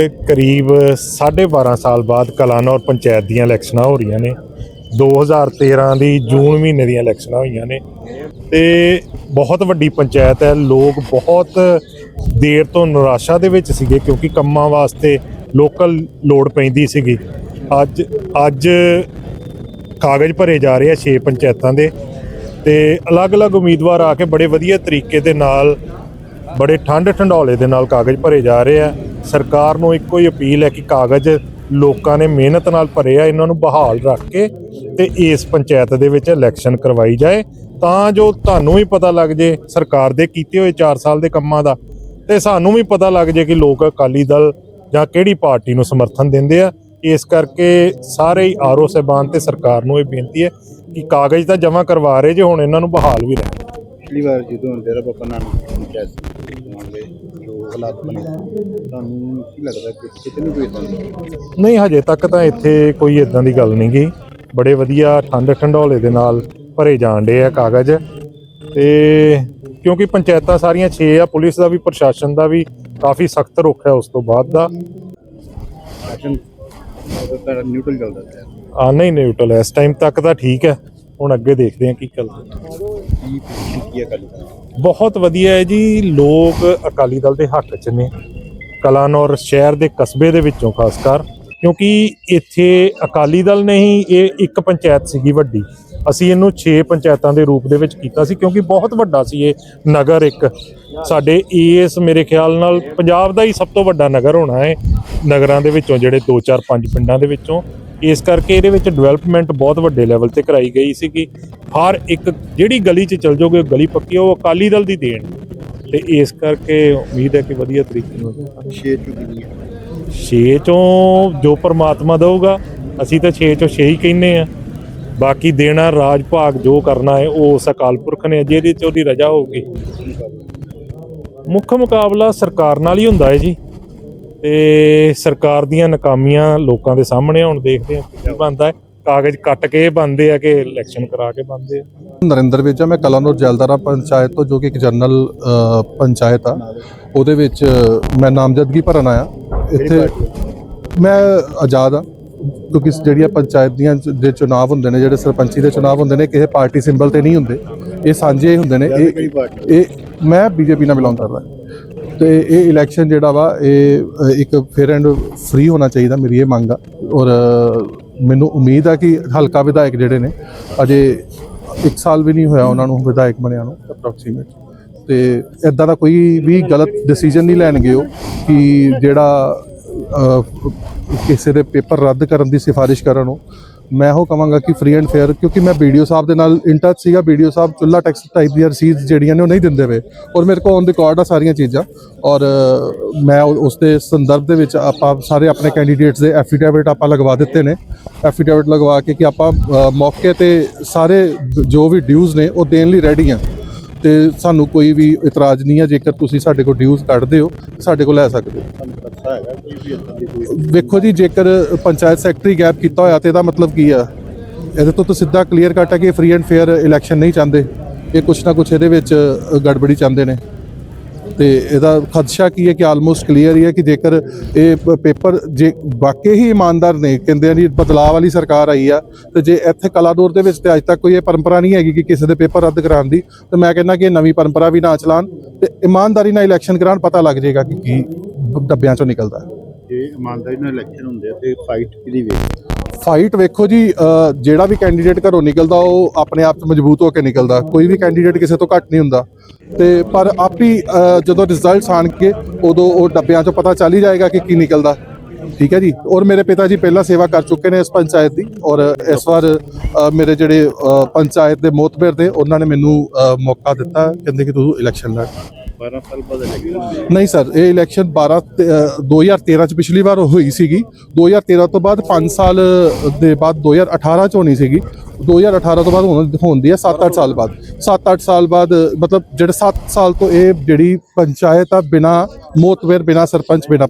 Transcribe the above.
ਕਰੀਬ 12.5 ਸਾਲ ਬਾਅਦ ਕਲਾਨੌਰ ਪੰਚਾਇਤ ਦੀਆਂ ਇਲੈਕਸ਼ਨਾਂ ਹੋ ਰਹੀਆਂ ਨੇ। 2013 ਦੀ ਜੂਨ ਮਹੀਨੇ ਦੀਆਂ ਇਲੈਕਸ਼ਨਾਂ ਹੋਈਆਂ ਨੇ ਤੇ ਬਹੁਤ ਵੱਡੀ ਪੰਚਾਇਤ ਹੈ। ਲੋਕ ਬਹੁਤ ਦੇਰ ਤੋਂ ਨਿਰਾਸ਼ਾ ਦੇ ਵਿੱਚ ਸੀਗੇ ਕਿਉਂਕਿ ਕੰਮਾਂ ਵਾਸਤੇ ਲੋਕਲ ਲੋੜ ਪੈਂਦੀ ਸੀਗੀ। ਅੱਜ ਅੱਜ ਕਾਗਜ਼ ਭਰੇ ਜਾ ਰਹੇ ਆ 6 ਪੰਚਾਇਤਾਂ ਦੇ ਤੇ ਅਲੱਗ-ਅਲੱਗ ਉਮੀਦਵਾਰ ਆ ਕੇ ਬੜੇ ਵਧੀਆ ਤਰੀਕੇ ਦੇ ਨਾਲ, ਬੜੇ ਠੰਡ ਠੰਡੌਲੇ ਦੇ ਨਾਲ ਕਾਗਜ਼ ਭਰੇ ਜਾ ਰਹੇ ਆ। ਸਰਕਾਰ ਨੂੰ ਇੱਕੋ ਹੀ ਅਪੀਲ ਹੈ ਕਿ ਕਾਗਜ਼ ਲੋਕਾਂ ਨੇ ਮਿਹਨਤ ਨਾਲ ਭਰੇ ਆ, ਇਹਨਾਂ ਨੂੰ ਬਹਾਲ ਰੱਖ ਕੇ ਤੇ ਇਸ ਪੰਚਾਇਤ ਦੇ ਵਿੱਚ ਇਲੈਕਸ਼ਨ ਕਰਵਾਈ ਜਾਏ। ਤਾਂ ਜੋ ਤੁਹਾਨੂੰ ਵੀ ਪਤਾ ਲੱਗ ਜੇ ਸਰਕਾਰ ਦੇ ਕੀਤੇ ਹੋਏ 4 ਸਾਲ ਦੇ ਕੰਮਾਂ ਦਾ, ਤੇ ਸਾਨੂੰ ਵੀ ਪਤਾ ਲੱਗ ਜੇ ਕਿ ਲੋਕ ਅਕਾਲੀ ਦਲ ਜਾਂ ਕਿਹੜੀ ਪਾਰਟੀ ਨੂੰ ਸਮਰਥਨ ਦਿੰਦੇ ਆ। ਇਸ ਕਰਕੇ ਸਾਰੇ ਹੀ ਆਰਓ ਸਹਿਬਾਨ ਤੇ ਸਰਕਾਰ ਨੂੰ ਇਹ ਬੇਨਤੀ ਹੈ ਕਿ ਕਾਗਜ਼ ਤਾਂ ਜਮ੍ਹਾਂ ਕਰਵਾ ਰਹੇ ਜੇ, ਹੁਣ ਇਹਨਾਂ ਨੂੰ ਬਹਾਲ ਵੀ ਰਹਿਣ ਪਿਛਲੀ ਵਾਰ ਜਦੋਂ ਡੇਰਾ ਬਾਬਾ ਨਾਨਕ ਪੰਚਾਇਤ ਚੋਣਾਂ ਹਾਲਾਤ ਬਣੇ। ਤੁਹਾਨੂੰ ਕੀ ਲੱਗਦਾ ਕਿ ਕਿਤੇ ਨਹੀਂ ਕੋਈ ਇਦਾਂ ਨਹੀਂ ਹਜੇ ਤੱਕ ਤਾਂ ਇੱਥੇ ਕੋਈ ਇਦਾਂ ਦੀ ਗੱਲ ਨਹੀਂ ਗਈ। ਬੜੇ ਵਧੀਆ ਠੰਡ ਠੰਡੌਲੇ ਦੇ ਨਾਲ ਭਰੇ ਜਾਣ ਡੇ ਆ ਕਾਗਜ਼। ਤੇ ਕਿਉਂਕਿ ਪੰਚਾਇਤਾਂ ਸਾਰੀਆਂ 6 ਆ ਪੁਲਿਸ ਦਾ ਵੀ ਪ੍ਰਸ਼ਾਸਨ ਦਾ ਵੀ ਕਾਫੀ ਸਖਤ ਰੁਖ ਹੈ ਉਸ ਤੋਂ ਬਾਅਦ ਦਾ। ਨਿਊਟਰਲ ਚੱਲਦਾ ਆ ਨਹੀਂ ਨਿਊਟਰਲ ਇਸ ਟਾਈਮ ਤੱਕ ਤਾਂ ਠੀਕ ਹੈ। ਹੁਣ ਅੱਗੇ ਦੇਖਦੇ ਹਾਂ ਕੀ ਚੱਲਦਾ? ਬਹੁਤ ਵਧੀਆ ਹੈ ਜੀ ਲੋਕ ਅਕਾਲੀ ਦਲ ਦੇ ਹੱਕ 'ਚ ਨੇ। ਕਲਾਨੌਰ ਸ਼ਹਿਰ ਦੇ ਕਸਬੇ ਦੇ ਵਿੱਚੋਂ ਖਾਸ ਕਰ ਕਿਉਂਕਿ ਇੱਥੇ ਅਕਾਲੀ ਦਲ ਨੇ ਹੀ ਇਹ ਇੱਕ ਪੰਚਾਇਤ ਸੀਗੀ ਵੱਡੀ। ਅਸੀਂ ਇਹਨੂੰ 6 ਪੰਚਾਇਤਾਂ ਦੇ ਰੂਪ ਦੇ ਵਿੱਚ ਕੀਤਾ ਸੀ ਕਿਉਂਕਿ ਬਹੁਤ ਵੱਡਾ ਸੀ ਇਹ ਨਗਰ ਇੱਕ। ਸਾਡੇ ਇਸ ਮੇਰੇ ਖਿਆਲ ਨਾਲ ਪੰਜਾਬ ਦਾ ਹੀ ਸਭ ਤੋਂ ਵੱਡਾ ਨਗਰ ਹੋਣਾ ਹੈ। ਨਗਰਾਂ ਦੇ ਵਿੱਚੋਂ ਜਿਹੜੇ 2 4 5 ਪਿੰਡਾਂ ਦੇ ਵਿੱਚੋਂ। ਇਸ ਕਰਕੇ ਇਹਦੇ ਵਿੱਚ ਡਿਵੈਲਪਮੈਂਟ ਬਹੁਤ ਵੱਡੇ ਲੈਵਲ ਤੇ ਕਰਾਈ ਗਈ ਸੀਗੀ। ਹਰ ਇੱਕ ਜਿਹੜੀ ਗਲੀ 'ਚ ਚਲ ਜਾਓਗੇ ਗਲੀ ਪੱਕੀ ਉਹ ਅਕਾਲੀ ਦਲ ਦੀ ਦੇਣ। ਤੇ ਇਸ ਕਰਕੇ ਉਮੀਦ ਹੈ ਕਿ ਵਧੀਆ ਤਰੀਕੇ ਨਾਲ ਛੇ ਚੁੱਕੀ ਨਹੀਂ ਹੈ 6 ਚੋਂ ਜੋ ਪਰਮਾਤਮਾ ਦਊਗਾ ਅਸੀਂ ਤਾਂ 6 ਚੋਂ 6 ਹੀ ਕਹਿੰਨੇ ਆ। ਬਾਕੀ ਦੇਣਾ ਰਾਜ ਭਾਗ ਜੋ ਕਰਨਾ ਹੈ ਉਹ ਉਸ ਅਕਾਲ ਪੁਰਖ ਨੇ ਜਿਹਦੇ ਚ ਉਹਦੀ ਰਜਾ ਹੋਊਗੀ। ਮੁੱਖ ਮੁਕਾਬਲਾ ਸਰਕਾਰ ਨਾਲ ਹੀ ਹੁੰਦਾ ਹੈ ਜੀ। ਤੇ ਸਰਕਾਰ ਦੀਆਂ ਨਾਕਾਮੀਆਂ ਲੋਕਾਂ ਦੇ ਸਾਹਮਣੇ ਹੁਣ ਦੇਖਦੇ ਆ ਕੀ ਬਣਦਾ ਹੈ। ਕਾਗਜ਼ ਕੱਟ ਕੇ ਬੰਦੇ ਆ ਕਿ ਇਲੈਕਸ਼ਨ ਕਰਾ ਕੇ ਬੰਦੇ ਆ? ਨਰਿੰਦਰ ਵਿਜਾ ਮੈਂ ਕਲਾਨੌਰ ਜੈਲਦਾਰਾ ਪੰਚਾਇਤ ਤੋਂ ਜੋ ਕਿ ਇੱਕ ਜਨਰਲ ਪੰਚਾਇਤ ਆ ਉਹਦੇ ਵਿੱਚ ਮੈਂ ਨਾਮਜ਼ਦਗੀ ਭਰਨ ਆਇਆ। ਇੱਥੇ ਮੈਂ ਆਜ਼ਾਦ ਆ ਕਿਉਂਕਿ ਜਿਹੜੀਆਂ ਪੰਚਾਇਤ ਦੀਆਂ ਦੇ ਚੁਣਾਵ ਹੁੰਦੇ ਨੇ ਜਿਹੜੇ ਸਰਪੰਚੀ ਦੇ ਚੁਣਾਵ ਹੁੰਦੇ ਨੇ ਕਿਸੇ ਪਾਰਟੀ ਸਿੰਬਲ ਤੇ ਨਹੀਂ ਹੁੰਦੇ। ਇਹ ਸਾਂਝੇ ਹੀ ਹੁੰਦੇ ਨੇ। ਇਹ ਮੈਂ ਬੀਜੇਪੀ ਨਾਲ ਬਿਲੋਂਗ ਕਰਦਾ ਤੇ ਇਹ ਇਲੈਕਸ਼ਨ ਜਿਹੜਾ ਵਾ, ਇਹ ਇੱਕ ਫੇਅਰ ਐਂਡ ਫ੍ਰੀ ਹੋਣਾ ਚਾਹੀਦਾ ਮੇਰੀ ਇਹ ਮੰਗ ਆ। ਔਰ ਮੈਨੂੰ ਉਮੀਦ ਆ ਕਿ ਹਲਕਾ ਵਿਧਾਇਕ ਜਿਹੜੇ ਨੇ, ਅਜੇ 1 ਸਾਲ ਵੀ ਨਹੀਂ ਹੋਇਆ ਉਹਨਾਂ ਨੂੰ ਵਿਧਾਇਕ ਬਣਿਆ ਨੂੰ ਅਪਰੋਕਸੀਮੇਟ ਤੇ ਇਦਾਂ ਦਾ ਕੋਈ ਵੀ ਗਲਤ ਡਿਸੀਜਨ ਨਹੀਂ ਲੈਣਗੇ ਉਹ ਕਿ ਜਿਹੜਾ ਕਿਸੇ ਦੇ ਪੇਪਰ ਰੱਦ ਕਰਨ ਦੀ ਸਿਫਾਰਿਸ਼ ਕਰਨ ਉਹ। ਮੈਂ ਉਹ ਕਹਾਂਗਾ ਕਿ ਫ੍ਰੀ ਐਂਡ ਫੇਅਰ ਕਿਉਂਕਿ ਮੈਂ ਵੀਡੀਓ ਸਾਹਿਬ ਦੇ ਨਾਲ ਇਨ ਟੱਚ ਸੀਗਾ ਵੀਡੀਓ ਸਾਹਿਬ ਚੁੱਲਾ ਟੈਕਸ ਟਾਈਪ ਦੀਆਂ ਰਸੀਦ ਜਿਹੜੀਆਂ ਨੇ ਉਹ ਨਹੀਂ ਦਿੰਦੇ ਵੇ ਔਰ ਮੇਰੇ ਕੋਲ ਔਨ ਰਿਕਾਰਡ ਆ ਸਾਰੀਆਂ ਚੀਜ਼ਾਂ। ਔਰ ਮੈਂ ਉਸ ਦੇ ਸੰਦਰਭ ਦੇ ਵਿੱਚ ਆਪਾਂ ਸਾਰੇ ਆਪਣੇ ਕੈਂਡੀਡੇਟਸ ਦੇ ਐਫੀਡੇਵਿਟ ਆਪਾਂ ਲਗਵਾ ਦਿੱਤੇ ਨੇ। ਐਫੀਡੇਵਿਟ ਲਗਵਾ ਕੇ ਕਿ ਆਪਾਂ ਮੌਕੇ ਤੇ ਸਾਰੇ ਜੋ ਵੀ ਡਿਊਜ਼ ਨੇ ਉਹ ਦੇਣ ਲਈ ਰੈਡੀ ਆ। ਤੇ ਸਾਨੂੰ ਕੋਈ ਵੀ ਇਤਰਾਜ਼ ਨਹੀਂ ਹੈ ਜੇਕਰ ਤੁਸੀਂ ਸਾਡੇ ਕੋਲ ਡਿਊਜ਼ ਕੱਢਦੇ ਹੋ ਸਾਡੇ ਕੋਲ ਲੈ ਸਕਦੇ ਹੋ। ਵੇਖੋ ਜੀ ਜੇਕਰ ਪੰਚਾਇਤ ਸੈਕਟਰੀ ਗੈਪ ਕੀਤਾ ਹੋਇਆ ਤੇ ਇਹਦਾ ਮਤਲਬ ਕੀ ਆ? ਇਹਦੇ ਤੋਂ ਤਾਂ ਸਿੱਧਾ ਕਲੀਅਰ ਕੱਟ ਹੈ ਕਿ ਫ੍ਰੀ ਐਂਡ ਫੇਅਰ ਇਲੈਕਸ਼ਨ ਨਹੀਂ ਚਾਹੁੰਦੇ। ਇਹ ਕੁਛ ਨਾ ਕੁਛ ਇਹਦੇ ਵਿੱਚ ਗੜਬੜੀ ਚਾਹੁੰਦੇ ਨੇ। ਤੇ ਇਹਦਾ ਖਦਸ਼ਾ ਕੀ ਹੈ ਕਿ ਆਲਮੋਸਟ ਕਲੀਅਰ ਹੀ ਹੈ ਕਿ ਜੇਕਰ ਇਹ ਪੇਪਰ ਜੇ ਵਾਕਈ ਹੀ ਇਮਾਨਦਾਰ ਨੇ, ਕਹਿੰਦੇ ਆ ਜੀ ਬਦਲਾਅ ਵਾਲੀ ਸਰਕਾਰ ਆਈ ਆ, ਤੇ ਜੇ ਇੱਥੇ ਕਲਾਦੌਰ ਦੇ ਵਿੱਚ ਤੇ ਅੱਜ ਤੱਕ ਕੋਈ ਇਹ ਪਰੰਪਰਾ ਨਹੀਂ ਹੈਗੀ ਕਿ ਕਿਸੇ ਦੇ ਪੇਪਰ ਰੱਦ ਕਰਾਉਣ ਦੀ, ਤੇ ਮੈਂ ਕਹਿੰਦਾ ਕਿ ਇਹ ਨਵੀਂ ਪਰੰਪਰਾ ਵੀ ਨਾ ਚਲਾਉਣ ਤੇ ਇਮਾਨਦਾਰੀ ਨਾਲ ਇਲੈਕਸ਼ਨ ਕਰਾਉਣ ਪਤਾ ਲੱਗ ਜਾਏਗਾ ਕਿ ਕੀ ਡੱਬਿਆਂ ਚੋਂ ਨਿਕਲਦਾ। ਹੈ ਜੇ ਇਮਾਨਦਾਰੀ ਨਾਲ ਇਲੈਕਸ਼ਨ ਹੁੰਦੇ ਤੇ ਫਾਈਟ ਕਿਹਦੀ ਵੇ ਫਾਈਟ ਵੇਖੋ ਜੀ ਜਿਹੜਾ ਵੀ ਕੈਂਡੀਡੇਟ ਘਰੋਂ ਨਿਕਲਦਾ ਉਹ ਆਪਣੇ ਆਪ 'ਚ ਮਜ਼ਬੂਤ ਹੋ ਕੇ ਨਿਕਲਦਾ। ਕੋਈ ਵੀ ਕੈਂਡੀਡੇਟ ਕਿਸੇ ਤੋਂ ਘੱਟ ਨਹੀਂ ਹੁੰਦਾ। ਤੇ ਪਰ ਆਪੀ ਅ, ਜਦੋਂ ਰਿਜ਼ਲਟਸ ਆਣਗੇ ਉਦੋਂ ਉਹ ਡੱਬਿਆਂ 'ਚੋਂ ਪਤਾ ਚੱਲ ਹੀ ਜਾਏਗਾ ਕਿ ਕੀ ਨਿਕਲਦਾ। ਠੀਕ ਹੈ ਜੀ? ਔਰ ਮੇਰੇ ਪਿਤਾ ਜੀ ਪਹਿਲਾਂ ਸੇਵਾ ਕਰ ਚੁੱਕੇ ਨੇ ਇਸ ਪੰਚਾਇਤ ਦੀ। ਔਰ ਇਸ ਵਾਰ ਮੇਰੇ ਜਿਹੜੇ ਪੰਚਾਇਤ ਦੇ ਮੋਤਬਰ ਦੇ ਉਹਨਾਂ ਨੇ ਮੈਨੂੰ ਮੌਕਾ ਦਿੱਤਾ। ਕਹਿੰਦੇ ਕਿ ਤੂੰ ਇਲੈਕਸ਼ਨ ਲੜ। 12 ਸਾਲ ਬਾਅਦ ਇਲੈਕਸ਼ਨ ਨਹੀਂ ਸਰ ਇਹ ਇਲੈਕਸ਼ਨ 12 ਤੇ, ਅ, 2013 ਚ ਪਿਛਲੀ ਵਾਰ ਹੋਈ ਸੀਗੀ। 2013 ਤੋਂ ਬਾਅਦ 5 ਸਾਲ ਦੇ ਬਾਅਦ 2018 ਚ ਹੋਣੀ ਸੀਗੀ। 2018 ਤੋਂ ਬਾਅਦ ਹੋਣ ਹੁੰਦੀ ਹੈ 7-8 ਸਾਲ ਬਾਅਦ। 7-8 ਸਾਲ ਬਾਅਦ ਮਤਲਬ ਜਿਹੜੇ 7 ਸਾਲ ਤੋਂ ਇਹ ਜਿਹੜੀ ਪੰਚਾਇਤ ਆ ਬਿਨਾ ਮੋਤਬਰ ਬਿਨਾ ਸਰਪੰਚ ਬਿਨਾ